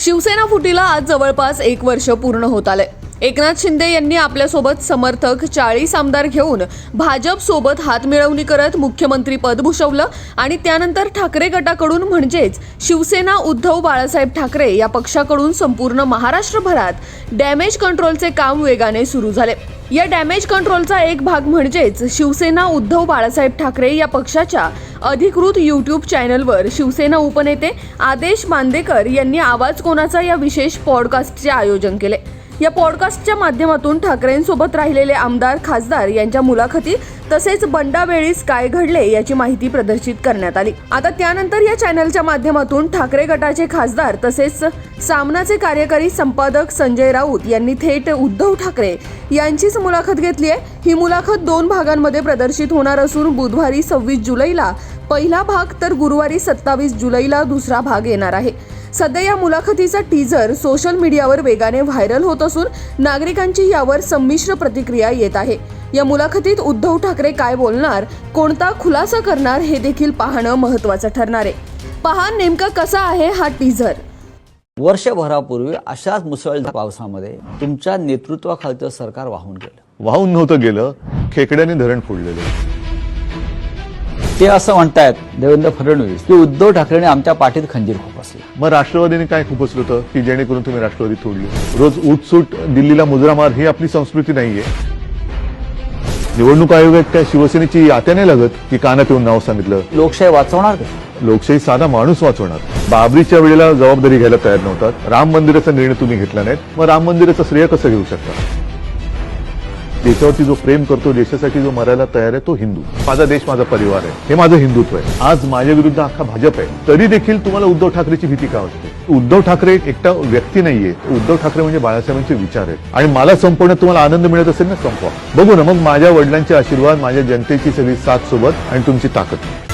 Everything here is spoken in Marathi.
शिवसेना फुटीला आज जवळपास एक वर्ष पूर्ण होत आलंय. एकनाथ शिंदे यांनी आपल्यासोबत समर्थक चाळीस आमदार घेऊन भाजप सोबत हातमिळवणी करत मुख्यमंत्री पद भूषवलं आणि त्यानंतर ठाकरे गटाकडून म्हणजेच शिवसेना उद्धव बाळासाहेब ठाकरे या पक्षाकडून संपूर्ण महाराष्ट्रभरात डॅमेज कंट्रोलचे काम वेगाने सुरू झाले. या डॅमेज कंट्रोलचा एक भाग म्हणजेच शिवसेना उद्धव बाळासाहेब ठाकरे या पक्षाच्या अधिकृत यूट्यूब चॅनलवर शिवसेना उपनेते आदेश मांदेकर यांनी आवाज कोणाचा या विशेष पॉडकास्टचे आयोजन केले. या पॉडकास्टच्या माध्यमातून ठाकरेंसोबत राहिलेले आमदार खासदार यांच्या मुलाखती तसेच बंडावेळीस काय घडले याची माहिती प्रदर्शित करण्यात आली. आता त्यानंतर या चॅनलच्या माध्यमातून ठाकरे गटाचे खासदार तसेच सामनाचे कार्यकारी संपादक संजय राऊत यांनी थेट उद्धव ठाकरे यांचीच मुलाखत घेतली आहे. ही मुलाखत दोन भागांमध्ये प्रदर्शित होणार असून बुधवारी सव्वीस जुलैला पहिला भाग तर गुरुवारी सत्तावीस जुलैला दुसरा भाग येणार आहे. सध्या या मुलाखतीचा टीजर सोशल मीडियावर वेगाने व्हायरल होत असून नागरिकांची यावर संमिश्र प्रतिक्रिया येत आहे. या मुलाखतीत उद्धव ठाकरे काय बोलणार कोणता खुलासा करणार हे देखील पाहणं महत्त्वाचं ठरणार आहे. पहा नेमका कसा आहे हा टीझर वर्षभरापूर्वी अशाच मुसळधार पावसामध्ये तुमच्या नेतृत्वाखालचं सरकार वाहून गेलं. वाहून नव्हतं गेलं खेकड्याने धरण फोडलेलं. ते असं म्हणतायत देवेंद्र फडणवीस की उद्धव ठाकरेने आमच्या पाठीत खंजीर खुपसली. मग राष्ट्रवादीने काय खुपसलं होतं की जेणेकरून तुम्ही राष्ट्रवादी तोडली? रोज उठसूट दिल्लीला मुजरा मार ही आपली संस्कृती नाहीये. निवडणूक आयोगात काय शिवसेनेची यात्या नाही लागत की कानात येऊन नाव सांगितलं. लोकशाही वाचवणार का? लोकशाही साधा माणूस वाचवणार. बाबरीच्या वेळेला जबाबदारी घ्यायला तयार नव्हतात. राम मंदिराचा निर्णय तुम्ही घेतला नाहीत. मग राम मंदिराचं श्रेय कसं घेऊ शकता? देशावरती जो प्रेम करतो देशासाठी जो मरायला तयार आहे तो हिंदू. माझा देश माझा परिवार आहे. हे माझं हिंदुत्व आहे. आज माझ्या विरुद्ध अख्खा भाजप आहे. तरी देखील तुम्हाला उद्धव ठाकरेची भीती का वाटते? उद्धव ठाकरे एकटा व्यक्ती नाहीये. उद्धव ठाकरे म्हणजे बाळासाहेबांचे विचार आहेत. आणि मला संपवण्यात तुम्हाला आनंद मिळत असेल ना संपवा. बघू ना मग माझ्या वडिलांचे आशीर्वाद माझ्या जनतेची सगळी साथ सोबत आणि तुमची ताकद.